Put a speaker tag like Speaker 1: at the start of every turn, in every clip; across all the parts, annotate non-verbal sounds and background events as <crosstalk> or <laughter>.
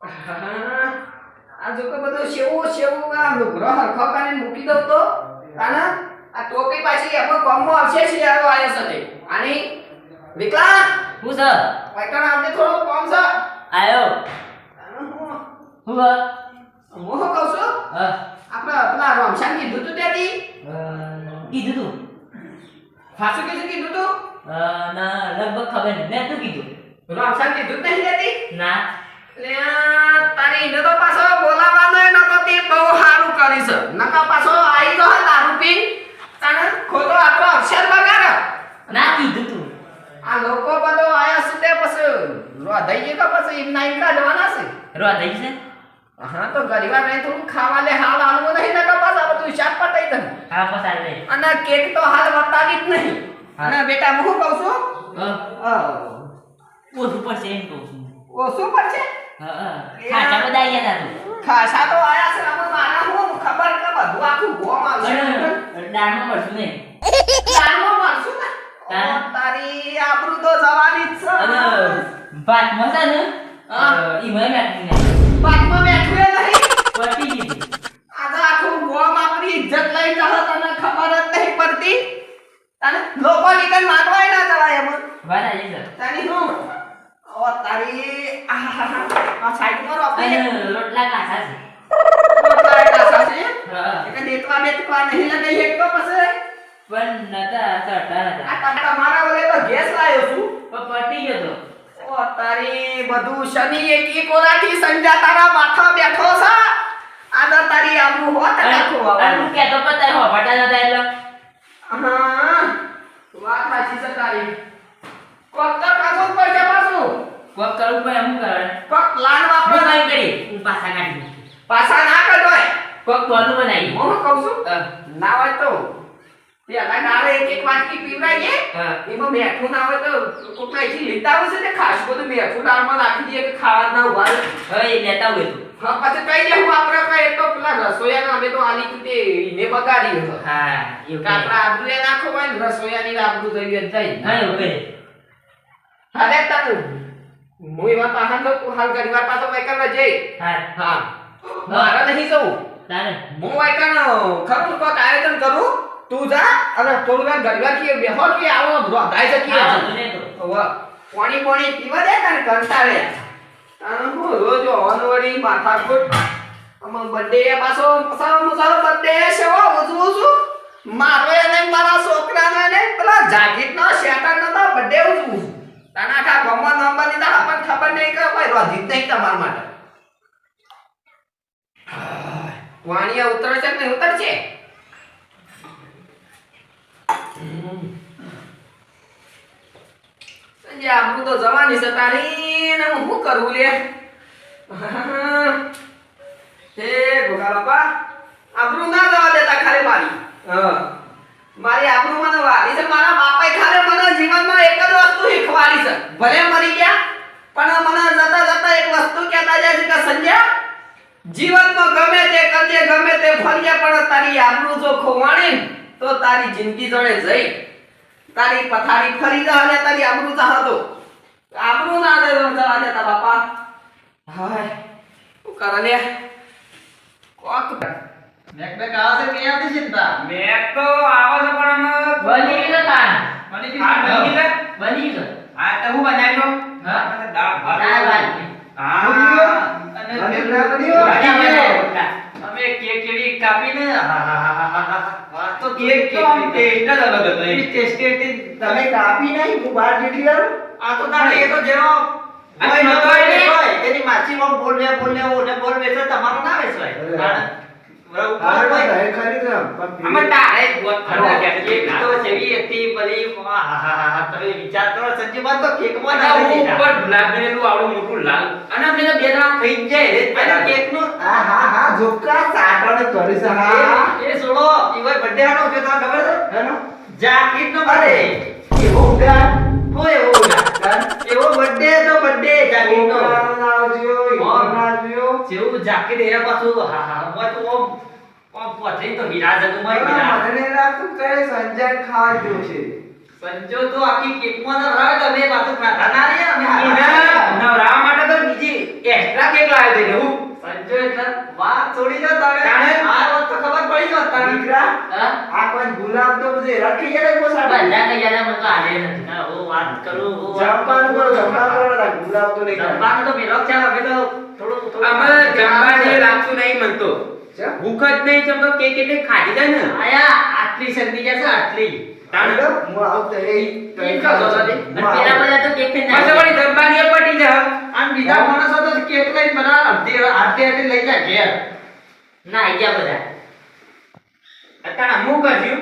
Speaker 1: આ જો કે બધું સેવું સેવું આ લુગડો હરખો મૂકી દઉં તો? તાને આ ટોપી પાછી એમો કોમો આવશે છે આવ્યો છે તે આની? વિકલા?
Speaker 2: હું સર?
Speaker 1: વાયકણ આવને થોડો કોમ સર.
Speaker 2: આયો.
Speaker 1: હું?
Speaker 2: હું
Speaker 1: હું કહું છું?
Speaker 2: હા.
Speaker 1: આપણે પેલા રમશાન કીધું તું ત્યાંથી?
Speaker 2: કીધું તું.
Speaker 1: ખાસું કીધું કીધું તું?
Speaker 2: ના લગભગ ખબર નહીં. મેં તું કીધું.
Speaker 1: રમશાન કીધું જ નહીં ત્યાંથી?
Speaker 2: ના.
Speaker 1: લે તારી ઇને તો પાછો બોલાવાનો નતો તે બહુ સારું કરી છે. નકા પાછો આઈ તો દારૂ પીન. તને ખોટો આખો અક્ષર બગાડ
Speaker 2: ના કીધું તું.
Speaker 1: આ લોકો બધો આયા છે તે પછી રોધાઈ કે પછી એમ નાઈ કાઢવાના છે?
Speaker 2: રોવા થઈ છે?
Speaker 1: હા તો ગરીબા નહીં તું ખાવા લે હાલ આલવું નહીં નકા પાછા બધું હિસાબ પટાઈ તને
Speaker 2: હા બસ લે
Speaker 1: અને કેક તો હાલ વતાવી જ નહીં. અને બેટા હું કહું છું?
Speaker 2: ઓછું પડશે એમ કહું છું.
Speaker 1: ઓછું પડશે?
Speaker 2: હા હા ખાચા બધા આવી ગયા તા
Speaker 1: ખાસા તો આયા છે આમાં મારા હું ખબર કે બધું આખું ગોમ આવશે
Speaker 2: દાળમાં પડશું નહીં.
Speaker 1: દાનમાં મળશું ને?
Speaker 2: તારે?
Speaker 1: આબરૂ તો જવાની જ છે.
Speaker 2: અને ભાતમાં છે ને
Speaker 1: હા.
Speaker 2: ઈ મને મેઠું નહીં
Speaker 1: બાદમાં બેઠું એ નહીં.
Speaker 2: પતી ગઈ
Speaker 1: આજે આખું ગોમ આપણી ઇજ્જત લઈ જશે તને ખબર જ નહીં પડતી. તને લોકો નીકળ માગવાય ના જવાય એમાં.
Speaker 2: વાત આવી સર
Speaker 1: તારી હું તારી. આ સાઈડ પર આપી
Speaker 2: રોટલા કાચા છે
Speaker 1: રોટલા કાચા છે એટલે દેતવા બેતવા નહીં લગાઈ એક તો પછી
Speaker 2: પણ નતા ચડતા
Speaker 1: આ તમ- તમારા વડે તો ગેસ લાવ્યો છું
Speaker 2: પણ પતી ગયો તો
Speaker 1: ઓ તારી બધું શનિ એકી કોરાથી સંજા તારા માથા બેઠો છે તારી
Speaker 2: અને હું પણ તારે હોભાટા નતા એટલે
Speaker 1: હા વાત સાચી છે તારી કોક તો કાચો પૈસા પાછું.
Speaker 2: કોક કરવું પણ એમ કરે?
Speaker 1: કોક
Speaker 2: હું
Speaker 1: વાપરો
Speaker 2: કઈ કરી? હું પાછા કાઢી.
Speaker 1: પાછા ના કઢોય
Speaker 2: કોક બોલું બનાવી
Speaker 1: હું કહું છું.
Speaker 2: હા.
Speaker 1: ના હોય તો. પેલા નાળે એક એક વાટકી પીવડાવીએ.
Speaker 2: હા.
Speaker 1: એમાં મેઠું ના હોય તો કોક અહીંથી લેતા આવશે ને ખાસ બધું મેઠું દાળમાં નાખી દઈએ કે ખાવા ના ઊભા રહે.
Speaker 2: હવે લેતા હોય તું.
Speaker 1: હા પછી કઈ દેવું આપણે કઈ તો પેલા રસોઈયાનો અમે તો આલી તું તે ઈને બગાડી
Speaker 2: હા. એવું
Speaker 1: કે
Speaker 2: કરે.
Speaker 1: આપણે આબરૂ એ નાખો હોય ને રસોઈયાની આબરૂ થઈ જાય
Speaker 2: હા એવું
Speaker 1: હાલે તને હું એવા પાછા તો હાલ ઘણી વાર પાછો વાયકણ જઈ.
Speaker 2: હા.
Speaker 1: હા. મારે નહીં જવું.
Speaker 2: તારે.
Speaker 1: હું વાયકણ ખરું કોક આયોજન કરું. તું જા અને થોડું વાર ઘણી વાર કે બેહો કે આવો
Speaker 2: ને તો.
Speaker 1: હવે પાણી પાણી પીવા દે તને કંટાળે. અને હું રોજ ઓનવડી માથાકૂટ અમાર બર્થડે પાછો પાછો મુસારો બર્થડે છે હો ઉજવું છું મારો એને મારા છોકરાને ને પેલા જાગીરનો શેટર નતો બર્થડે ઉજવું છું તને આખા ગામમાં નંબર લીધા આપણને ખબર નહીં કે કોઈ રોધી નહીં તમાર માટે. વાણિયા ઉતરશે કે ઉતર છે સંજય આબરૂ તો જવાની છે તારી ને હું શું કરું લે? હે, ગોગા બાપા આપણું ના જવા દેતા ખાલી મારી. હા. મારી આબરૂ મને વાલી છે. મારા બાપાએ ખાલી મને જીવનમાં એક જ વસ્તુ શીખવાડી છે. ભલે મરી ગયા, પણ મને જતા જતા એક વસ્તુ કહેતા જાય છે કે સંજય જીવનમાં ગમે તે કરજે ગમે તે ફરજે પણ તારી આબરૂ જો ખોવાણી, તો તારી જિંદગી જોડે જઈ. તારી પથારી ફરી જા અને તારી આબરૂ જા હતો આબરૂ ના દે, જવા દેતા બાપા. હાય શું કરે લે. કોક
Speaker 3: મેક આવે છે કે આવતી ચિંતા
Speaker 4: મેક તો આવે છે પણ
Speaker 2: બની ગયું તો
Speaker 4: બની
Speaker 2: હા બની
Speaker 4: છે?
Speaker 2: બની ગયું
Speaker 4: હા તો હું બનાવી લઉં
Speaker 2: હા?
Speaker 4: દાળ ભાત.
Speaker 2: દાળ ભાત.
Speaker 4: હા. અને
Speaker 3: બની
Speaker 4: પેલું
Speaker 3: ગયું? બની ગયું?
Speaker 4: બની
Speaker 2: બની
Speaker 4: ગયું.
Speaker 2: ગયું.
Speaker 4: અમે કેક કેવી કાપીને હા, હા, હા, હા, હા, હા. વાત તો કેક તો આમ ટેસ્ટ જ અલગ હતો એની ટેસ્ટી
Speaker 3: તમે કાપી નહીં? હું બહાર નીકળી
Speaker 4: આ તો તારે એ તો જેનો
Speaker 3: કોઈ
Speaker 4: નતો
Speaker 3: હોય
Speaker 4: એને-
Speaker 3: ને હોય. તેની માસીમાં બોલ લે બોલ લે બોલ વેચે તમારો ના વેચવાય
Speaker 4: કારણ બરાબર.
Speaker 3: હા,
Speaker 4: કોઈ-
Speaker 3: ભાઈ, ખરીદો. પણ
Speaker 4: આમાં તારે જ ગોત ખરડા કે છે.
Speaker 3: કેક
Speaker 4: કેક
Speaker 3: તો
Speaker 4: તો જેવી હતી પેલી હા, હા, હા, હા, તમે વિચાર કરો સંજીવન તો
Speaker 3: હું હા હા હા હા. એવો
Speaker 4: તો હા, હા, મોય હીરા.
Speaker 3: સંજો તો આખી કેકમાં ના રાખ અમે પાછું ખાતા ના રે અમે
Speaker 4: એના માટે તો બીજી એક્સ્ટ્રા કેક લાવ્યો છે એવું
Speaker 3: સંજો એટલે વાત છોડી દો તમે
Speaker 4: તાણે?
Speaker 3: આ વાત તો ખબર પડી જો તારે.
Speaker 1: દીકરા? આ કોઈ ગુલાબ તો બધે રાખી જાય ને મોસા
Speaker 2: ના કઈ જણા મને તો આજે નથી. હું વાત કરું ઓ વાત
Speaker 1: જમવાનું કરો. જમવાનું કરો ગુલાબ તો નહીં.
Speaker 3: જમવાનું તો પેલો છે અમે તો થોડું થોડું
Speaker 4: અમે જમવાની રાખતું નહીં મનતો
Speaker 1: ચા?
Speaker 4: ભૂખ જ નહીં ચમતો કે એટલે ખાધી જાય ને?
Speaker 3: આયા આટલી શરદી જશે આટલી?
Speaker 4: તાણ
Speaker 1: હું આવતો એ.
Speaker 2: પેલા બધા તો કેક ખાઈને
Speaker 4: પાછો વળી જમવાની એ પટી
Speaker 3: આમ બીજા માણસો તો કેક લઈને બનાવે અડધી આટલી આટલી લઈ જાય ઘેર.
Speaker 2: ના આઈ ગયા બધા.
Speaker 4: અત્યારે હું કર્યું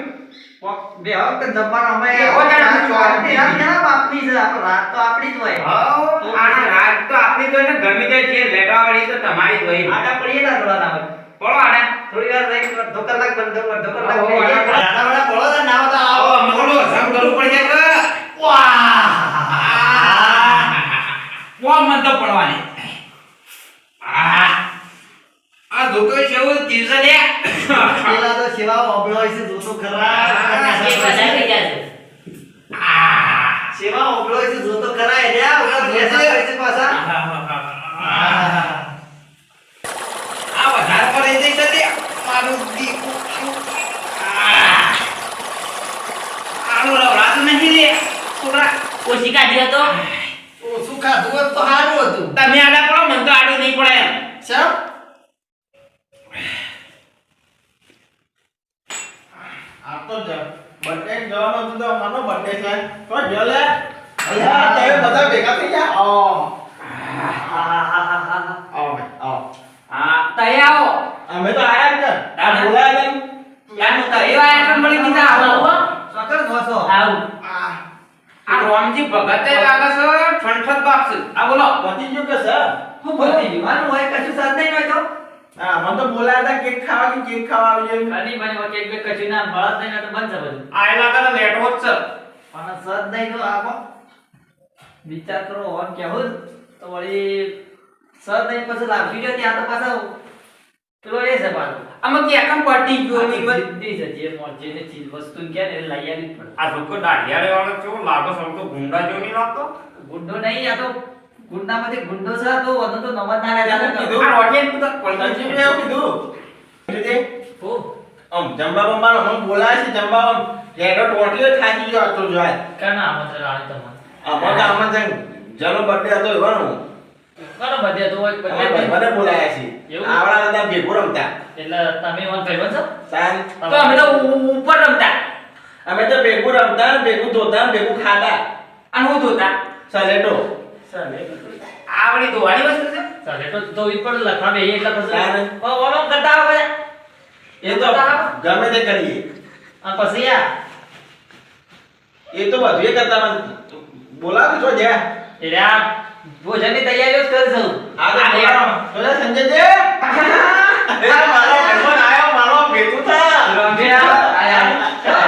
Speaker 3: બે વખત જમવાનું અમે
Speaker 4: એ હો જાણે
Speaker 3: રાત ક્યાં બાપની છે તો આપણી જ હોય.
Speaker 4: આ રાત તો આપણી તો એને ગમે તે જે વાળી તો તમારી જ હોય.
Speaker 3: આટા પડીએ ના થોડા ના હોય.
Speaker 4: બોલો આને.
Speaker 3: થોડી વાર રહી અડધો કલાક બંધો અડધો કલાક વાડા પડો તો ના હોય તો
Speaker 4: આવો. બોલો જમ કરવું પડી જાય વાહ. મન તો પડવાની. આ આ ધોકો એવું દિવસે લે
Speaker 3: પેલા તો સેવા ઓબળો છે જોતો ખરા. સેવા ઓબળો છે જોતો ખરા. એ રહ્યા ઓલા ભેંસા હોય છે પાછા.
Speaker 4: આ વધારે પડી જઈ શકે. મારું દીકરું આનું રવડાતું નહીં લે છોકરા.
Speaker 2: ઓછી કાઢી હતો
Speaker 3: ઓછું ખાધું તો સારું હતું.
Speaker 4: તમે આડા પડો મને તો આડું નહીં પડે એમ.
Speaker 3: ચમ
Speaker 5: આ તો બર્થડે જવાનો તો માનો બર્થડે છે. તો જો લે અલ્યા તમે બધા ભેગા થઈ ગયા ઓ આવો ભાઈ આવો
Speaker 4: હા તઈ આવો
Speaker 5: અમે તો આયા જ ને આ
Speaker 4: તાને?
Speaker 5: બોલાયા નહીં
Speaker 4: યાનું તઈ આયા એટલે મળી કીધા આવો
Speaker 3: સકર નોસો
Speaker 2: આવું
Speaker 5: આ
Speaker 4: આ રોમજી ભગતે લાગે છે ઠંઠત આ બોલો
Speaker 5: પતી ગયું કે સર?
Speaker 3: હું બોલતી ગયું. મારું હોય કશું સાથ નહીં હોય તો?
Speaker 5: હા મને તો બોલાયા હતા કેક ખાવા કે કેક ખાવા આવી એમ.
Speaker 3: મને કેક બે કશું ના મળત નહીં ને તો બનશે બધું.
Speaker 4: આ લાગે તો લેટવો છે.
Speaker 3: પણ સદ નહીં તો આખો વિચાર કરો ઓન કેવું? તો વળી સર નહીં પછી લાગી ગયો ત્યાં તો પાછા પેલો એ છે પાછો.
Speaker 4: આમાં કે એકમ પટી ગયો ની
Speaker 3: બધી? છે જે મોજે ને ચીજ વસ્તુ કે ને લઈ આવી
Speaker 4: આ લોકો દાઢિયાળે વાળો કેવો લાગો સમ તો ગુંડા જેવો નહીં લાગતો?
Speaker 3: ગુંડો નહીં આ તો ગુંડામાંથી ગુંડો છે તો વધુ તો નમત ના રહેતા
Speaker 5: કીધું.
Speaker 4: આ રોટિયા તો
Speaker 5: સંજીવને એવું કીધું. રીતે
Speaker 3: ઓ.
Speaker 5: આમ જમવા નો અમે બોલાય છે જમવા આમ લેડો ટોટલીઓ થાકી ગયો તો જોય.
Speaker 3: કાના આમંત્રણ આલે તમને.
Speaker 5: આમાં જંગ જલો બર્થડે હતો એવાનો.
Speaker 3: કાનો બધે તો
Speaker 5: એક
Speaker 3: બધે
Speaker 5: ભાઈબંધે બોલાયા છે? આવડા હતા ભેગું રમતા.
Speaker 3: એટલે તમે ઓન ભાઈબંધ છો?
Speaker 5: સાન
Speaker 4: તો અમે તો ઉપર રમતા.
Speaker 5: અમે તો ભેગું રમતા ભેગું ધોતા ભેગું ખાતા.
Speaker 4: અને હું ધોતા?
Speaker 5: સલેટો
Speaker 3: સલેટો
Speaker 4: આ વળી ધોવાની વસ્તુ છે
Speaker 3: સલેટો તો ઈ પણ લખા બે એટલે પછી. ઓ ઓલો કરતા આવે
Speaker 5: એ તો ગમે તે કરીએ.
Speaker 3: આ પછી આ.
Speaker 5: એ તો બધું એ કરતા મને બોલાવ છો જે.
Speaker 3: એટલે આ ભોજનની તૈયારીઓ જ
Speaker 5: આ તો બોલાવો. બોલે <laughs> <laughs> સંજયજી એ મારો મહેમાન આયો મારો ભેગું થા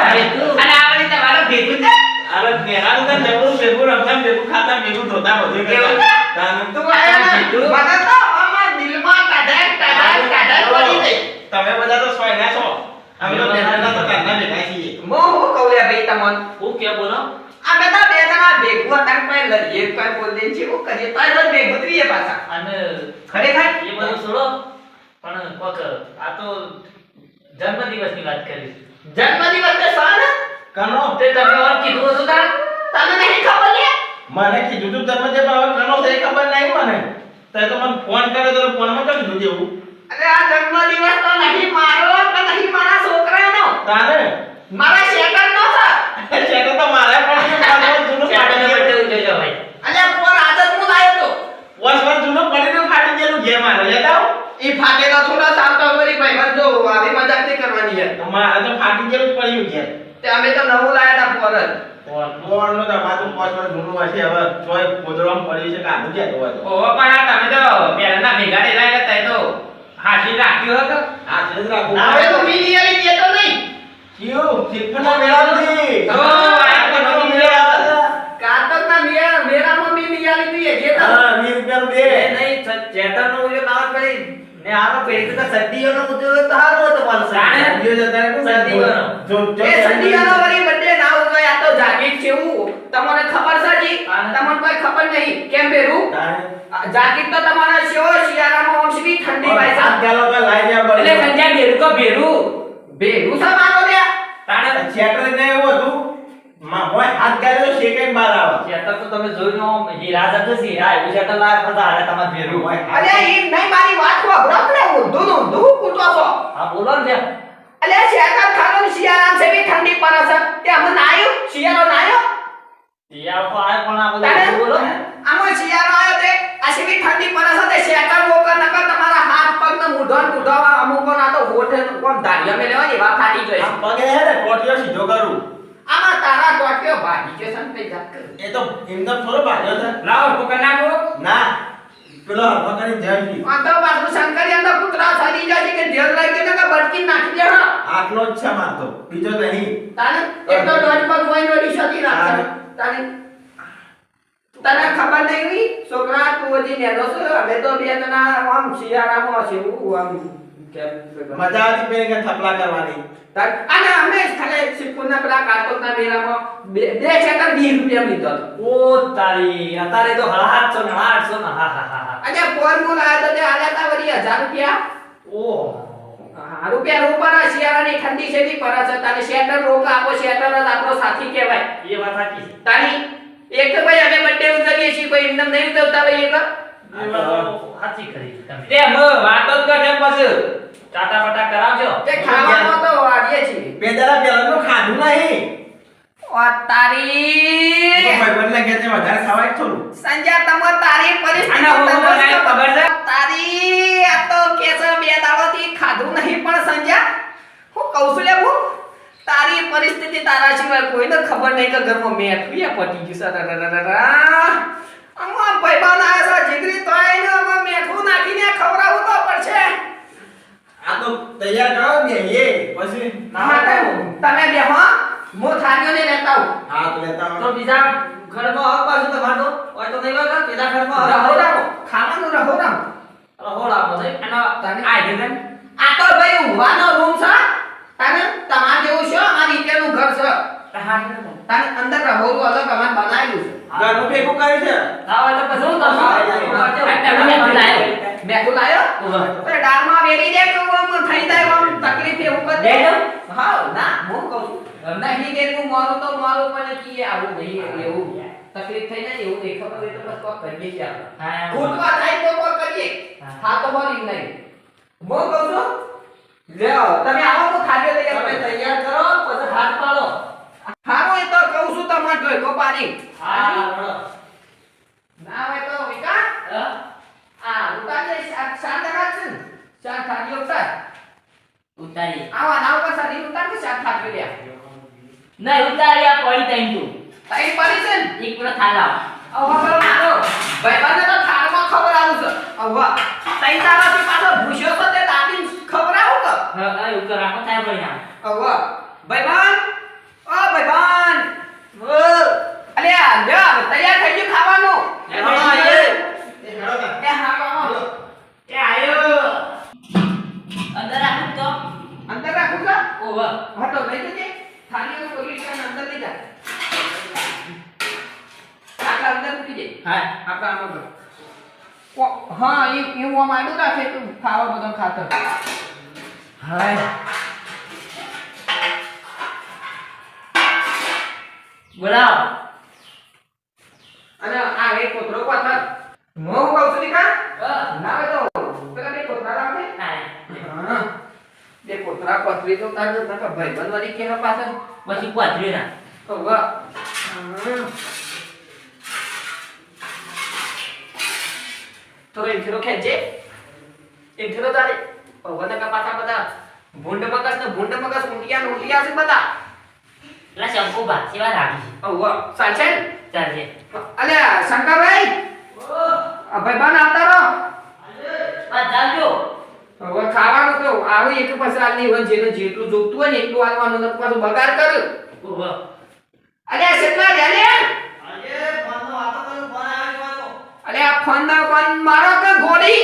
Speaker 3: અરે તું
Speaker 4: અને આ વળી તમારો ભેગું છે
Speaker 5: અરે નેહાનું તો જબરું ભેગું રમતા ભેગું ખાતા ભેગું ધોતા બધું કરતા. તાનું.
Speaker 1: તું મને તો આમાં દિલમાં કડાક કડાક કડાક પડી ગઈ.
Speaker 5: તમે બધા તો સોયના છો. અમે તો નેહાના તો ઘરના ભેગા છીએ.
Speaker 1: હું હું કહું લે ભાઈ તમને?
Speaker 3: હું કે બોલો?
Speaker 1: આ બધા બે જણા ભેગું હતા કોઈ લડીએ કોઈ બોલીએ છે હું કરીએ તો આ ભેગું થઈએ પાછા.
Speaker 3: અને
Speaker 1: ખરેખર?
Speaker 3: એ બધું છોડો. પણ કોક આ તો જન્મદિવસની વાત કરી.
Speaker 1: જન્મદિવસ ને સન
Speaker 5: કનો?
Speaker 3: તે તમે ઓર કીધું હતું
Speaker 1: તને નહીં ખબર લે?
Speaker 5: મને કીધું તું તમે જે પણ કનો છે ખબર નહીં મને. તે તો મને ફોન કર્યો તો ફોનમાં કરી દીધું જેવું
Speaker 1: અરે આ જન્મદિવસ તો નહીં મારો કે નહીં મારા છોકરાનો?
Speaker 5: તારે?
Speaker 1: મારા શેકરનો છે. <laughs>
Speaker 5: ચેટો તો મારે પણ પાછો જૂનું ફાટી ગયેલું
Speaker 3: ભાઈ.
Speaker 1: અને પોર આદત હું લાયો તો.
Speaker 5: વર્ષ વર્ષ જૂનો પડી ગયું ફાટી ગયેલું ઘેર મારે. લેતા
Speaker 1: એ ફાટેલા થોડા થોડો સાવતો વળી ભાઈ જો આવી મજાક નહીં કરવાની યાર
Speaker 5: તો મારે તો ફાટી ગયેલું જ પડ્યું ઘેર.
Speaker 1: તે અમે તો નવું લાયા તા પોર જ.
Speaker 3: ફોન
Speaker 5: ગોળનું તો માતું પાંચ વર્ષ જૂનું હશે હવે ચોય ગોદડામાં પડી છે કાઢું છે તો હોય તો?
Speaker 4: ઓહો પણ આ તમે તો પહેલાના ભેગા રહેલા હતા તો હાથી રાખ્યો હતો
Speaker 5: છે જ રાખવું.
Speaker 1: હવે તો મિનિયલી કેતો નહીં.
Speaker 5: ક્યું શિક્ષણના મેળામાંથી.
Speaker 4: ઓ આ તો નો
Speaker 5: મેળા કાતક ના
Speaker 1: કાતરના મેળા મેળામાં મિનિયલી તું એ જે તો
Speaker 5: હા, વીસ રૂપિયાનું બે.
Speaker 3: એ નહીં ઉજવ ના પડી ને આનો પેડી તો સદીઓનો ઉજવ તો હારો હતો પાછો
Speaker 4: જાણે.
Speaker 5: સદીઓ જતા રહે
Speaker 3: સદીઓનો.
Speaker 5: જો- જો-
Speaker 1: એ સદીઓનો વળી બર્થડે ના હોય આ તો જાગીર કેવું તમને ખબર છે જી. તમને કોઈ ખબર નહીં. કેમ બેરું જાગીર તો તમારા શેવો શિયાળામાં ઓમ ઠંડી
Speaker 5: ભાઈ
Speaker 1: છે
Speaker 5: ગાલો તો લાઈ ગયા
Speaker 2: એટલે
Speaker 5: બળી
Speaker 2: બેરું કો તો ભેરું
Speaker 1: બેરું છે દે
Speaker 2: તાણે
Speaker 5: છેતરે ને એવું હતું? માં હોય હાથ ગાલે તો શેકાઈને બહાર આવે.
Speaker 3: શેટર તો તમે જોઈ નો હીરા જતો છે હીરા એવું શેટર લાગે બધા હારે તમારે ભેરું.
Speaker 5: હોય
Speaker 1: અલે એ નહીં મારી વાત વાપરો ને ઊંધું નું ઊંધું કૂટો છો.
Speaker 3: હા બોલો ને
Speaker 1: અલે શેતર ખાનો શિયાળામાં છે બી ઠંડી પડે છે. તે અમે નાયું? શિયાળો નાયો?
Speaker 3: શિયાળો તો પણ આ બધું બોલો? ને
Speaker 1: આમાં શિયાળો આવ્યો તે? આ સીધી ઠંડી પડે છે તે શેતર વોકર નકર તમારા હાથ પગ ને મૂઢો ને મૂઢો અમુક ના તો હોઠે કોમ ધાડિયા મેલે હોય ને એવા ફાટી જાય
Speaker 5: પગે હે ને કોટિયો સીધો કરું.
Speaker 1: આમાં તારા ટોટ્યો ભાગી કે છે ને કઈ જાત
Speaker 5: એ તો એમનો થોડો ભાગ્યો છે.
Speaker 2: લાવ પોકા નાખો.
Speaker 5: ના. પેલો હરફા કરીને જાય છે
Speaker 1: આ તો પાછું શંકરી અંદર કૂતરા સડી જાય છે કે જેલ કે બટકી નાખી દે
Speaker 5: આટલો જ છે મારતો બીજો નહીં.
Speaker 1: તાને એક તો દોઢ પર હોય નોડી શકી રાખે. તાને તને ખબર નહીં છોકરા તું હજી નેનો છો. અમે તો બે તના આમ શિયાળામાં છે આમ.
Speaker 5: મજા આવતી પેલી કે થપલા કરવાની.
Speaker 1: અને અમે જ ખાલી પેલા કાર્ટૂનના મેળામાં બે બે સેકન્ડ વીસ રૂપિયા લીધો
Speaker 3: ઓ તારી અત્યારે તો હળાટસો ને આઠસો ને હા હા હા
Speaker 1: અને ફોર્મ્યુલા આયા તો આલ્યા તા વળી હજાર રૂપિયા.
Speaker 3: ઓ.
Speaker 1: હા, રૂપિયા રોપા શિયાળાની ઠંડી છે ની પડે છે શેટર રોક આપો શેટર જ આપણો સાથી કહેવાય.
Speaker 3: એ વાત સાચી છે.
Speaker 1: તારી એક તો ભાઈ અમે બર્થડે ઉજવીએ છીએ કોઈ એમને નહીં ઉજવતા ભાઈ એક
Speaker 3: સાચી કરી તમે
Speaker 2: તે મ વાતો જ પછી
Speaker 3: ટાટા બટા કરાવજો.
Speaker 1: તે ખાવાનો તો વાડીએ છીએ.
Speaker 5: બે દાડા પહેલાનું ખાધું નહીં.
Speaker 1: ઓ તારી!
Speaker 5: છે વધારે ખવાય થોડું.
Speaker 1: સંજય તમે તારી પરિસ્થિતિ
Speaker 2: ખબર છે?
Speaker 1: તારી આ તો કે છે બે દાડોથી ખાધું નહીં પણ સંજય હું કહું છું લે હું તારી પરિસ્થિતિ તારા સિવાય કોઈને ખબર નહીં કે ઘરમાં મેં પટી ગયું છે. રરરરરર. ભાઈબાન આયા છે જીગરી તો આઈને મેઠું નાખીને ખવડાવવું તો પડશે.
Speaker 5: આ તો તૈયાર કરો ને એ પછી
Speaker 1: હા તમે બે હો હું થાળીઓને લેતા આવું.
Speaker 5: હા તો લેતા
Speaker 3: તો બીજા ઘરમાં હક બાજુ તમારે? હોય તો નહીં વાગે પેલા ઘરમાં હક
Speaker 1: રહો રાખો ખાવાનું રહો રાખો
Speaker 3: રહોડ આપો છે
Speaker 2: અને આ હેગન
Speaker 1: આ તો ભાઈ ઊંઘવાનો રૂમ છે તને તમાર જેવું છે અમારી ઈટેનું ઘર છે તને અંદર રહોડું અલગ અમાર બનાવેલું છે
Speaker 5: ઘરનું ભેગું કર્યું છે
Speaker 3: ખાવા એટલે પછી હું કરશો?
Speaker 1: મેઠું લાયો
Speaker 3: ઊભા.
Speaker 1: તો દાળમાં વેરી દે કે આમ થઈ જાય આમ તકલીફ એવું કરી
Speaker 2: દે દો.
Speaker 1: હા ના હું કહું છું નહીં કે હું મારું તો મારું પણ આવું નહીં એવું તકલીફ થઈ ને એવું નહીં ખબર હોય તો બસ કોક કરીએ છીએ આપણે.
Speaker 3: હા,
Speaker 1: ખૂટવા થાય તો કોક કરીએ. હા. તો બોલી નહીં. મો કહું છું લ્યો તમે આવો તો ખાજો લઈ
Speaker 3: તમે તૈયાર કરો પછી હાથ પાડો.
Speaker 1: હા હું તો કહું છું તમને જોઈ કો પાણી
Speaker 3: હા
Speaker 1: ના હોય તો
Speaker 3: વિકાસ.
Speaker 1: આ ઉતાર ટકા છે ને? સાત ઉતાર.
Speaker 2: ઉતારી
Speaker 1: આવા ના ઉપર સારી ઉતાર કે ચાર થાળીઓ લ્યા
Speaker 2: નહીં ઉતારી આ પડી તઈ તું
Speaker 1: તારી પડી છે ને?
Speaker 2: એક પૂરો થાલા
Speaker 1: હવે પેલો નાનો ભાઈબંધને તો થાળમાં ખવડાવું છે. હવે તઈ તારાથી પાછો ભૂસ્યો તો તે દાદી ખબર આવું કે
Speaker 2: હા આ ઉપર રાખો થાય પડી ના
Speaker 1: ભાઈ બાન ઓ ભાઈબંધ. બોલ. અલ્યા લ્યો તૈયાર થઈ ગયું ખાવાનું.
Speaker 3: હા, એ.
Speaker 5: એ હેડો
Speaker 1: એ હા બાબા.
Speaker 2: એ આયો. અંદર રાખું તો.
Speaker 1: અંદર રાખું તો?
Speaker 2: ઓ
Speaker 1: હા તો લઈ જજે થાળીઓનું કોઈ રીતે અંદર લઈ જા. આટલા અંદર મૂકી દે.
Speaker 2: હા
Speaker 1: આપણા આમાં. ઓ, હા એ એ હું આમ આડું રાખે તું ખાવા બધો ખાતર.
Speaker 2: હાય. બોલાવ.
Speaker 1: અને આ એક કોતરો પાછળ હું હું કહું છું
Speaker 2: હા.
Speaker 1: ના હોય તો પેલા બે કોતરા લાવજે
Speaker 2: હા
Speaker 1: હા બે કોતરા કોતરી તો તાર જો નકર ભાઈબંધ વાળી કેવા પાછળ
Speaker 2: પછી પાથરી ના.
Speaker 1: તો વા. તો એમ થયો ખેંચે. એમ થયો તારે વને કા પાછા બધા ભૂંડ મગસ ને ભૂંડ મગસ ઉંડિયા ને ઊંટિયા છે બધા.
Speaker 2: એટલે શંકુ બા સેવા રાખી છે.
Speaker 1: ઓ વાહ. ચાલશે?
Speaker 2: ચાલશે
Speaker 1: અલ્યા શંકરભાઈ આ ભાઈબંધ આવતા રહો.
Speaker 2: આ ચાલજો.
Speaker 1: હવે ખાવાનું તો આવે એક પછી આલ હોય જેને જેટલું જોતું હોય ને એટલું આલવાનું ને પાછું બગાડ કર.
Speaker 2: અરે
Speaker 1: આ કેટલા રે
Speaker 3: અરે? અરે કરું ફોન છે
Speaker 1: ના ફોન મારો કે ગોળી?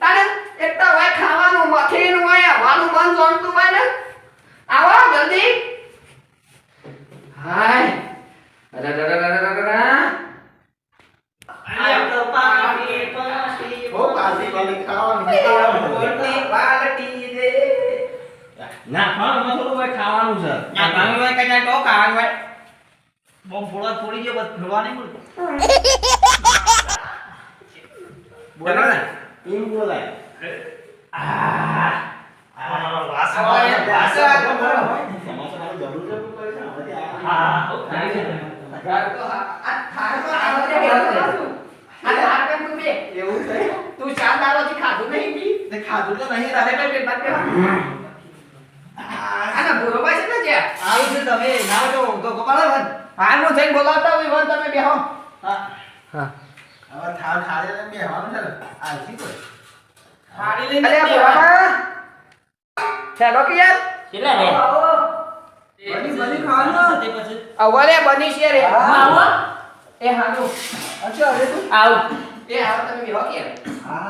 Speaker 1: તારે એક તો હોય ખાવાનું મથેલું હોય વાલું મન જોણતું હોય ને? આવો જલ્દી હાય
Speaker 5: ખાવાનું
Speaker 1: મોટી પાલટી રે
Speaker 5: ના ખાવાનું થોડું ભાઈ ખાવાનું છે
Speaker 3: આ ભાંગી હોય કઈ તો ખાવાનું હોય બોમ ફોડવા ફોડી ગયો બસ ફોડવા નહીં મળતું
Speaker 5: બોલો ને એમ બોલાય
Speaker 1: આ તો ચાર દાડો દાડોથી ખાધું નહીં
Speaker 5: ખાધું તો નહીં
Speaker 1: તારે
Speaker 5: તારે
Speaker 1: કઈ પેટ બાદ આના બરોબર છે ને જ્યાં?
Speaker 3: આવું છે તમે ના જો તો ગોપાલ વન
Speaker 1: હાલ હું જઈને બોલાવતા હોય વન તમે બેહો.
Speaker 5: હવે થાળ થાળે લઈને બેહવાનું છે આલસી કોઈ?
Speaker 3: થાળી લઈને
Speaker 1: અરે બોલાવા. હેલો કે યાર?
Speaker 2: કેટલા રે
Speaker 3: બની બની ખાવાનું. તે પછી.
Speaker 1: અવારે બની છે રે.
Speaker 2: આવો.
Speaker 1: એ હાલો.
Speaker 3: અચ્છા અરે તું
Speaker 2: આવ.
Speaker 1: એ હાલ તમે બેહો કે હા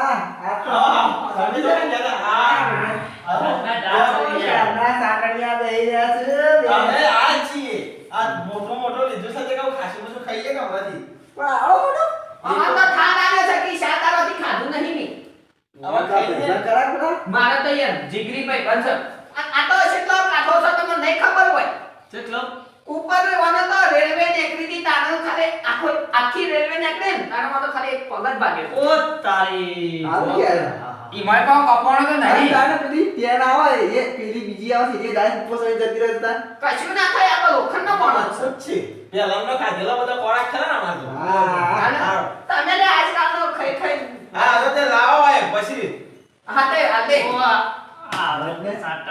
Speaker 3: આ આ તો
Speaker 5: સમજી જાય ને? દાદા મોટો મોટો લીધું છે તે કહું બધું ખાઈએ કે
Speaker 3: પણ આવો મોટો
Speaker 1: અમાર તો થાળ આવ્યો છે કે સાત ખાધું નહીં મે.
Speaker 5: હવે ખાઈએ
Speaker 3: કરા કરા
Speaker 1: મારે તો યાર જીગરી ભાઈ બનશે આ તો કેટલો કાઠો છે તમને નહીં ખબર હોય.
Speaker 3: કેટલો
Speaker 1: ઉપર તો રેલવે નીકળી થી તાનો ખાલી આખો આખી રેલવે નીકળે ને તો ખાલી એક પગ જ ભાગે.
Speaker 3: ઓ તારી.
Speaker 2: આવું ક્યારે?
Speaker 1: ઈમાય પણ કપાણો તો
Speaker 3: નહીં. તાને પેલી ટ્રેન આવે એ પેલી બીજી આવે એ ડાયરેક્ટ ઉપર સડી જતી રહે છે
Speaker 1: કશું ના થાય આ લોખંડ નો માણસ છે.
Speaker 5: છે. પેલાનો ખાધેલો બધા ખોરાક ખરા ને
Speaker 3: હા.
Speaker 1: તમે લે આજકાલનો ખાઈ ખાઈ.
Speaker 5: હા હવે તે લાવો હોય પછી.
Speaker 1: હા તે આ દે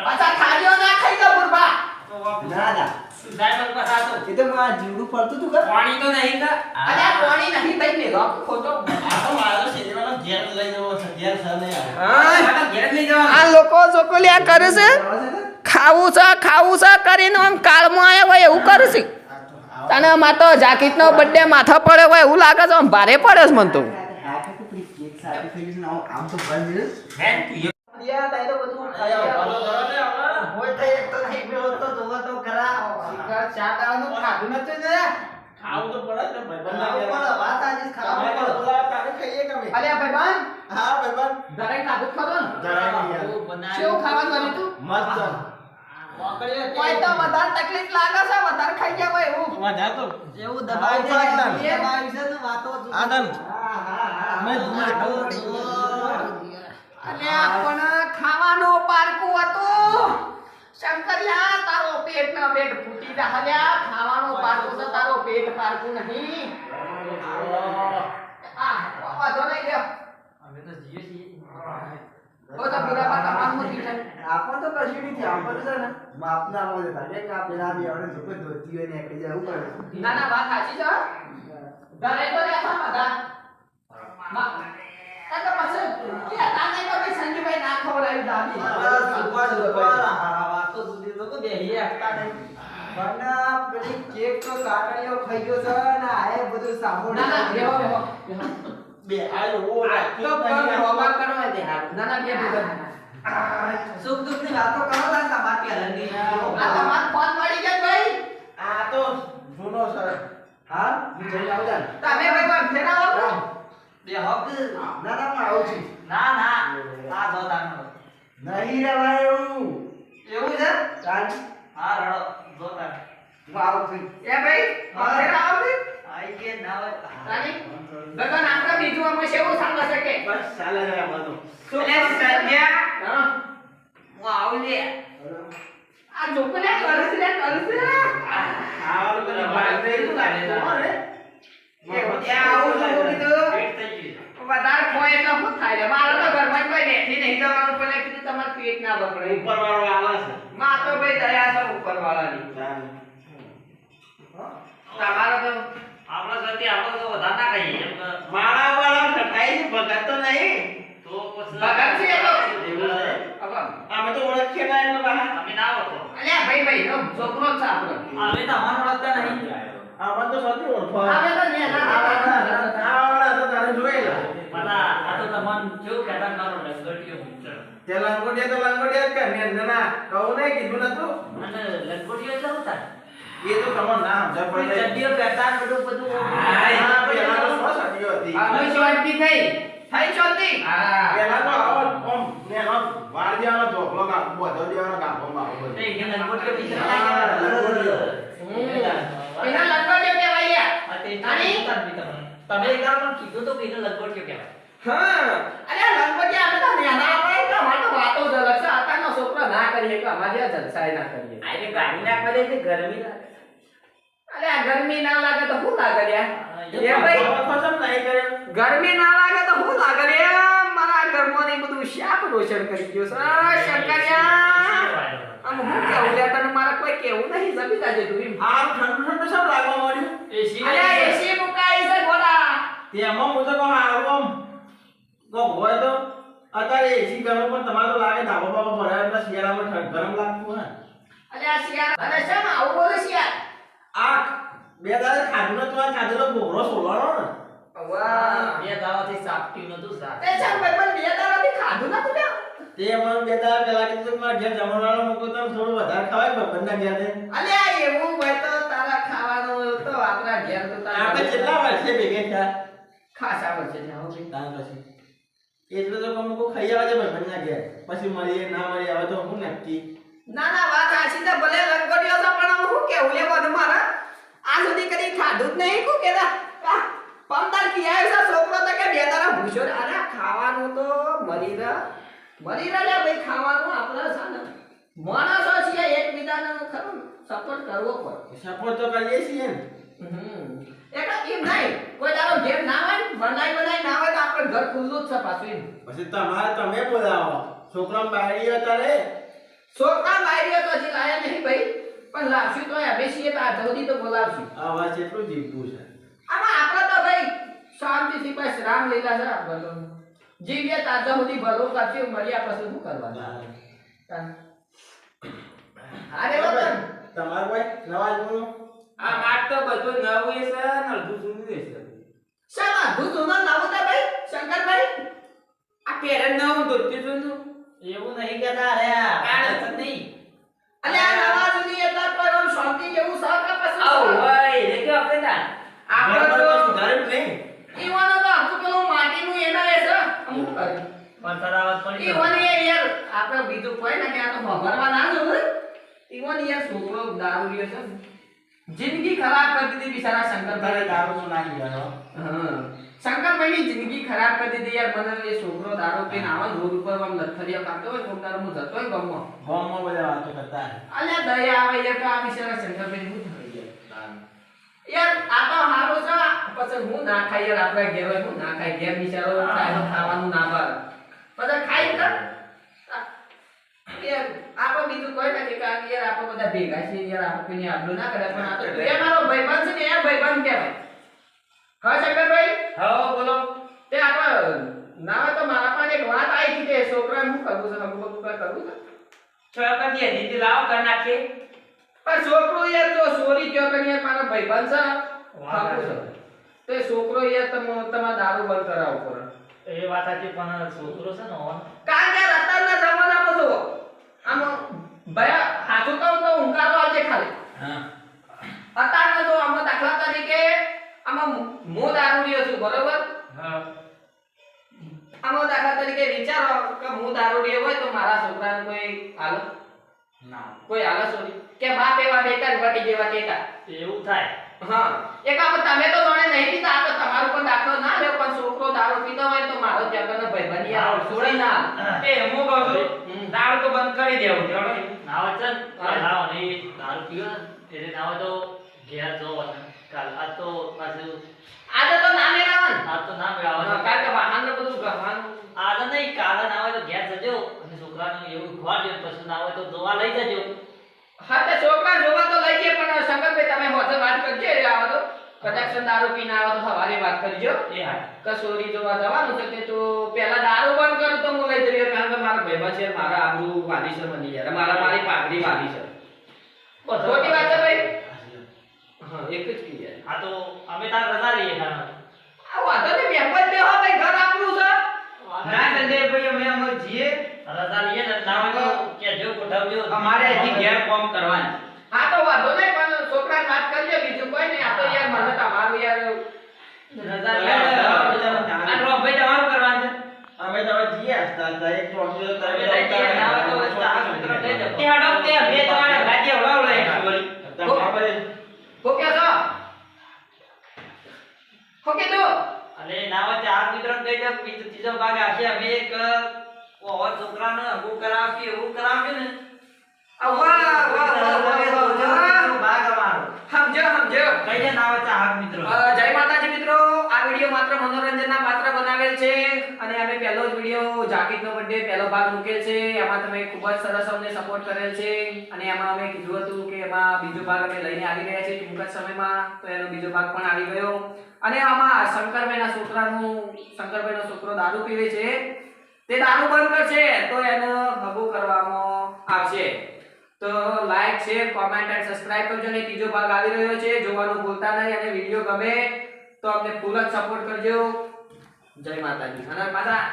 Speaker 1: પાછા ના ખાઈ દો બુરબા.
Speaker 3: ના ના.
Speaker 2: સુધાર પર પસાતો
Speaker 3: એ તો માં જીવડું ફરતું તું કર
Speaker 2: પાણી તો નહીં કા
Speaker 1: અરે આ પાણી નહીં ભાઈ મેલો ખોટો.
Speaker 5: આ તો મારો શેરીવાનો ઘેર લઈ જવો છે ઘેર છે નહીં આવે.
Speaker 2: ઘેર લઈ જવાનું.
Speaker 1: આ લોકો ચોકોલિયા કરે છે? ખાવું છે ખાવું છે કરીને આમ કાળમાં આવ્યા હોય એવું કરે છે. તને અમાર તો જાકીટનો બર્થડે માથા પડે હોય એવું લાગે છે આમ ભારે પડે છે મને તો.
Speaker 3: આમ- તો બંધ યાર તાઈ બધું
Speaker 5: આયા
Speaker 3: તો એક તો નહીં મેળો તો જોવા તો ખરા
Speaker 1: ખાધું નતું ને
Speaker 5: ખાવું તો પડે ને ભાઈ.
Speaker 3: ખાવું પડે, વાત આજે ખાવું પડે.
Speaker 5: બોલાવો તારે ખાઈએ કે અમે?
Speaker 1: અલ્યા ભાઈબાન
Speaker 5: હા ભાઈબંધ.
Speaker 1: દરેક ખાધું ખરો ને?
Speaker 5: જરાય નહીં યાર.
Speaker 1: કેવું ખાવાનું બન્યું તું?
Speaker 5: મસ્ત. છે.
Speaker 1: કોઈ તો વધારે તકલીફ લાગે છે વધારે ખાઈ ગયા હોય એવું.
Speaker 5: એમાં તો.
Speaker 3: જેવું
Speaker 5: દબાઈ
Speaker 3: દબાઈ
Speaker 5: દે,
Speaker 3: દે દબાઈ છે ને વાતો જ- હા હા હા.
Speaker 5: મેં ધૂળ
Speaker 1: અલ્યા પણ ખાવાનું પારકું હતું. શંકરિયા તારો પેટ ના પેટ ફૂટી જા હલ્યા. ખાવાનું પારકું તો તારો પેટ પારકું નહીં. આ વાંધો નહીં લ્યો.
Speaker 3: અમે તો જીએ છીએ.
Speaker 1: તો પુરાવા તમામ મૂકી છે.
Speaker 3: આપણ તો કશું નહીં આપણ છે ને માપના આમાં જતા કે આ પેલા બી આવડે જો કોઈ હોય ને એકડી જાય એવું
Speaker 1: ના ના વાત સાચી છે હો. તો રહેતા બધા. મા- પછી કે તાને તો સંજુભાઈ ના ખવડાવી દાદી.
Speaker 3: બસ, ઉપર ઉપર. હા, હા, વાતો સુધી તો કોઈ બેહી હકતા નહીં. પણ પેલી કેક તો કાકડીઓ ખાઈ ગયો છે ને આ એ બધું સાબુ
Speaker 1: ના ના બેહો.
Speaker 5: બે આ
Speaker 1: ઓ તો પણ. રોબા કરવા દે ના ના બે
Speaker 3: સુખ દુઃખની વાતો કરો ને તમારે હલની
Speaker 1: આ તમાર ફોન મળી ગયો ભાઈ.
Speaker 5: આ તો જૂનો સર
Speaker 3: હા? હું જઈ આવું જાન
Speaker 1: તમે ભાઈ વાત ફેરાવો આવો.
Speaker 3: બે હક ના ના હું આવું છું.
Speaker 2: ના ના. આ જો તાનો
Speaker 3: નહીં રે ભાઈ
Speaker 2: એવું છે?
Speaker 3: ચાલ.
Speaker 2: હા રડો. જો તાન
Speaker 3: હું આવું છું.
Speaker 1: એ ભાઈ મારે ફેરાવો છે?
Speaker 2: આઈ કે ના હોય
Speaker 1: તાની? ગગન આપણે બીજું આમાં શેવું સાંભળે શકે
Speaker 5: બસ ચાલે છે આ શું
Speaker 2: લે સંજ્ઞા
Speaker 1: હા?
Speaker 2: હું આવું લે.
Speaker 1: આ જોકલે કરસ લે, કરસ છે
Speaker 5: ખાવાનું તો ભાવે. તે લાગે છે?
Speaker 1: આવું કીધું
Speaker 2: ગયું
Speaker 1: વધારે ખોય એટલે શું થાય મારે તો ઘરમાં કોઈ બેઠી નહીં જવાનું. તમારે પેટ ના બગડે
Speaker 5: ઉપરવાળો આવે છે.
Speaker 1: માં તો ભાઈ દયા છે ઉપરવાળાની
Speaker 5: ચાલ.
Speaker 1: તમારો તો
Speaker 2: આપણા સાથે આપણે તો વધારે ના કહીએ એમ
Speaker 5: માળા વાળા કટાઈ છે, ભગત તો નહીં.
Speaker 2: તો પછી
Speaker 1: ભગત છે તો.
Speaker 5: અમે તો ઓળખીએ ના એમ બહાર.
Speaker 2: અમે ના હોતો
Speaker 1: અલ્યા ભાઈ ભાઈ નો છોકરો જ છે આપણો
Speaker 2: અમે તો અમાર ઓળખતા નહીં
Speaker 5: આમાં તો સૌથી ઓળખો.
Speaker 1: અમે તો ને ના
Speaker 5: આવડા તો તારે જોયેલા.
Speaker 2: બધા આ તો તમને કેવું કહેતા મારો કે મિત્ર
Speaker 5: તે લંગોટિયા તો લંગોટિયા જ કરે. ને ના, ના, કહું નહીં, કીધું નતું.
Speaker 2: અને લંગોટીઓ એટલે શું
Speaker 5: એ તો તમારું નામ છે, પણ
Speaker 2: કોઈ ચડ્ડીઓ ને બધું બધું
Speaker 5: હા, પેલા તો સો સદીઓ હતી.
Speaker 1: અમે શાંતિ થઈ થઈ શાંતિ
Speaker 4: હા
Speaker 5: પેલા તો આવો ઓમ ને એનો વાર દેવાનો ઢોકળો કાપો, બધો દેવાનો કાપો બાપો બધો.
Speaker 3: તે એને લંગોટીઓ બી
Speaker 5: હા, લંગોટીઓ.
Speaker 1: એના લંગોટીઓ કહેવાય યાર.
Speaker 3: આ તે તમે એક કીધું તો કે એને લંગોટીઓ કહેવાય
Speaker 1: હા. અરે લંગોટી આપણે તો નેના આપણે તો અમારે તો વાતો જ અલગ છે. આતાનો છોકરો ના કરીએ કે અમારે જલસાય ના કરીએ.
Speaker 2: આને ગાડી ના દે એટલે ગરમી લાગે
Speaker 1: અરે આ ગરમી ના લાગે તો શું લાગે યાર
Speaker 3: એ
Speaker 1: ભાઈ.
Speaker 5: આખો ચમ કરે.
Speaker 1: ગરમી ના લાગે તો શું લાગે રે? મારા ઘરમાં ને બધું શાક રોશન કરી ગયો છે. શંકરિયા. આમ હું કેવું લે તને મારે કોઈ કેવું નહીં જમી જાજે તું
Speaker 5: આમ ઠંડુ ઠંડુ સબ લાગવા માંડ્યું?
Speaker 3: એસી
Speaker 1: અરે એસી મુકાઈ છે ગોડા.
Speaker 5: તેમાં હું તો કહું હારું આમ. કોક હોય તો અત્યારે એસી ગરમ પણ તમારે તો લાગે ધાબા બાબા ભરાય એટલે શિયાળામાં ઠંડ- ગરમ લાગતું હે
Speaker 1: અરે આ શિયાળા અરે શેમ આવું બોલે શિયાળ.
Speaker 5: આ બે દાડે ખાધું ન તો આ ખાધેલો બોરો સોલવાનો ને.
Speaker 1: વાહ.
Speaker 3: બે દાવાથી સાપટ્યું નતું સાપ.
Speaker 1: તે છે ભાઈ પણ બે દાડાથી ખાધું નતું લે
Speaker 5: તે મને બે દાડા પહેલા કીધું કે મારા ઘેર જમવાનો મૂકો તો થોડું વધારે ખવાય ભગવાનના ઘેર અરે
Speaker 1: અલ્યા એવું હોય તો તારા ખાવાનું તો આપણા ઘેર તો તારા
Speaker 5: આપણે કેટલા વર્ષે ભેગે થયા?
Speaker 1: ખાસા વર્ષે છે હો ભાઈ.
Speaker 5: તાન પછી એટલે તો અમુક મૂકો ખાઈ આવે છે ભાઈબંધના ઘેર પછી મળીએ ના મળીએ હવે તો હું નક્કી.
Speaker 1: ના ના વાત સાચી છે ભલે લગડ્યો છે પણ હું કેવું લે બધું મારા? આ સુધી કદી ખાધું જ નહીં કુ કેતા પંદર કિયા છે છોકરો તો કે બે તારા ભૂસો. અરે ખાવાનું તો મરી રહ મરી રહે ભાઈ ખાવાનું આપણે છે ને. માણસો છીએ એકબીજાને ખરું સપોર્ટ કરવો પડે.
Speaker 5: સપોર્ટ તો કરીએ છીએ ને.
Speaker 1: એટલે એમ નહીં? કોઈ તારો ઘેર ના હોય બનાઈ બનાઈ ના હોય તો આપણે ઘર ખુલ્લું જ છે પાછું એમ.
Speaker 5: પછી તમારે તમે બોલાવો. છોકરા બાયડી હતા રે
Speaker 1: છોકરા બાયરીઓ તો હજી લાયા નહીં ભાઈ. પણ લાવશું તો અમે છીએ તો આ તો બોલાવશું.
Speaker 5: આ વાત એટલું જીવવું છે.
Speaker 1: આમાં આપણે તો ભાઈ શાંતિથી બસ રામ લીલા છે આપણે તો જીવીએ ત્યાં સુધી ભલો કરશું મળ્યા પછી શું કરવાનું. અરે વતન
Speaker 5: તમારું ભાઈ નવા જૂનું
Speaker 4: આ માર તો બધું નવું છે ને અડધું જૂનું છે.
Speaker 1: શામાં અદ્ભુત ઉંમર નવું તો ભાઈ શંકરભાઈ?
Speaker 4: આ પેરણ નવું ધોતી જૂનું.
Speaker 3: એવું નહીં કહેતા અરે આ
Speaker 4: કાઢ.
Speaker 3: નહીં.
Speaker 1: અલે આ નવા જૂની એટલે પર આમ શાંતિ જેવું કે પછી
Speaker 4: આવ
Speaker 1: ભાઈ
Speaker 4: હોય કે આપણે ના આપણે તો
Speaker 5: સુધારણ નહીં
Speaker 1: ઈવાનો તો આખું પેલું માટીનું એના એ છે. અમુક કરી
Speaker 3: પણ તરાવત પણ ગયો.
Speaker 1: યાર આપણે બીજું કોઈ ના કે આ તો ભગવાનમાં ના જોવું ઈવન યાર છોકરો દારૂ લ્યો છે. ને. જિંદગી ખરાબ કરી દીધી बेचारा
Speaker 5: शंकर
Speaker 1: શંકરભાઈ
Speaker 5: दारू તો ના પીવાનો
Speaker 1: હા. શંકરભાઈની જિંદગી ખરાબ કરી દીધી યાર. મને એ છોકરો દારૂ પીને આવે રોડ ઉપર આમ લથડિયા કાઢતો હોય કોક દારૂ હું જતો હોય ગમમાં.
Speaker 5: ગામમાં બધા વાતો કરતા.
Speaker 1: અલ્યા દયા આવે યાર કે આ બિચારા શંકરભાઈ હું થઈ યાર? આ તો હારું છે. પછી હું ના ખાઈ યાર આપણે ઘેર હોય હું ના ખાઈ. ઘેર બિચારો તો ખાવાનું ના ભાવે પછી ખાઈ કર યાર બીજું કોઈ નથી કારણ કે યાર આપણે બધા ભેગા છીએ યાર આપણે કોઈને આટલું ના કરે પણ આ તો તું મારો ભાઈબંધ છે ને યાર ભાઈબંધ કહેવાય. હા શંકરભાઈ?
Speaker 4: હા બોલો.
Speaker 1: તે આપણે ના તો મારા પાસે એક વાત આવી હતી કે છોકરાને શું કરવું છે? હગું બગું કરવું છે?
Speaker 4: છોકરા દી હતી લાવ કર નાખીએ.
Speaker 1: પણ છોકરો યાર તો સોરી કયો કે યાર મારા ભાઈબંધ છે. ખાવું છે. તો છોકરો યાર તમે તમારે દારૂ બંધ કરાવો પડે
Speaker 3: એ વાત સાચી પણ છોકરો છે ને
Speaker 1: કારણ કે અત્યારના જમાનામાં જુઓ આમ ભયા હાથો કહું તો હુંકારો આવજે ખાલી.
Speaker 5: હા.
Speaker 1: અત્યારના જો આમાં દાખલા તરીકે આમાં મો દારૂડિયો છું બરોબર?
Speaker 4: હા.
Speaker 1: આમાં દાખલા તરીકે વિચારો કે હું દારૂડિયો હોય તો મારા છોકરાને કોઈ હાલો?
Speaker 3: ના.
Speaker 1: કોઈ હાલો સોરી કે બાપ એવા બેટા વટી જેવા કેતા
Speaker 3: એવું થાય.
Speaker 1: હા. એક આપણે તમે તો જાણે નહીં પીતા તો તમારો પણ દાખલો ના લ્યો પણ છોકરો દારૂ પીતો હોય તો મારો ત્યાં ભાઈ આવ. છોડી ના.
Speaker 4: એ હું કહું છું. દારૂ તો બંધ કરી દેવું
Speaker 3: છે
Speaker 1: હા.
Speaker 3: ને લાવો ને એ દારૂ પીવો એટલે ના તો ઘેર જો કાલ આ તો પાછું
Speaker 1: આજે તો ના મેળાવન
Speaker 3: આ તો ના મેળાવે
Speaker 1: કાલ કે વાહન ને બધું ગવાનું
Speaker 3: આજે નહીં કાલે ના હોય તો ઘેર જજો અને છોકરાને એવું ખવાડજો પછી ના આવે તો જોવા લઈ જજો.
Speaker 1: હા તો છોકરા જોવા તો લઈ જાય પણ શંકરભાઈ તમે હોજે વાત કરજો એ આવો તો. કદાચ દારૂ પીને આવો તો સવારે વાત કરજો.
Speaker 3: એ હા.
Speaker 1: કસોરી જોવા જવાનું છે તે તો પહેલા દારૂ બંધ કરું તો હું લઈ જઈએ કારણ કે મારા ભાઈબંધ છે મારા આબરૂ વાલી છે મને યાર. મારા મારી પાઘડી વાલી છે. ખોટી વાત છે ભાઈ? હા એક જ કી યાર
Speaker 3: હા તો અમે તાર રજા લઈએ ખાના
Speaker 1: આ વાંધો નહીં વેપાર બે હો ભાઈ ઘર આપણું છે.
Speaker 4: ના સંજયભાઈ અમે અમે જીએ
Speaker 3: રજા લઈએ ને ના કે જો કોઠાવજો
Speaker 4: અમારે હજી ઘેર કામ કરવાનું.
Speaker 1: હા તો વાંધો નહીં પણ છોકરાને વાત કરજો બીજું કોઈ નહીં. આ તો યાર મને તમારું યાર.
Speaker 5: હતા. એક તો
Speaker 2: તમે
Speaker 3: હડો બે તમારે
Speaker 1: હું. છો? હું
Speaker 2: અને ના ચાર મિત્રો કહી દો. બીજો ત્રીજો ભાગ આવશે. અમે એક ઓહો છોકરાને હગું કરાવશું એવું કરાવશું ને?
Speaker 1: આવા વાહ વાહ વાહ વાહ વાહ
Speaker 3: ભાગ અમારો
Speaker 1: સમજો સમજો
Speaker 3: કઈ દે ના હોય ચાહક મિત્રો?
Speaker 1: જય માતાજી મિત્રો. આ વિડિયો માત્ર મનોરંજનના પાત્ર બનાવેલ છે અને અમે પહેલો જ વિડિયો જાકીરનો બર્થડે પહેલો ભાગ મૂકેલ છે. એમાં તમે ખૂબ જ સરસ અમને સપોર્ટ કરેલ છે. અને એમાં અમે કીધું હતું કે એમાં બીજો ભાગ અમે લઈને આવી રહ્યા છીએ ટૂંક જ સમયમાં, તો એનો બીજો ભાગ પણ આવી ગયો. અને આમાં શંકરભાઈના છોકરાનું, શંકરભાઈનો છોકરો દારૂ પીવે છે. તે દારૂ બંધ કરશે તો એનો હગું કરવામાં આવશે. તો like share comment and subscribe કરજો અને ત્રીજો ભાગ આવી રહ્યો છે, જોવાનું ભૂલતા નહીં અને વીડિયો ગમે તો અમને ફૂલ જ સપોર્ટ કરજો. જય માતાજી. અને પાછા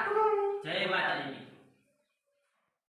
Speaker 3: જય માતા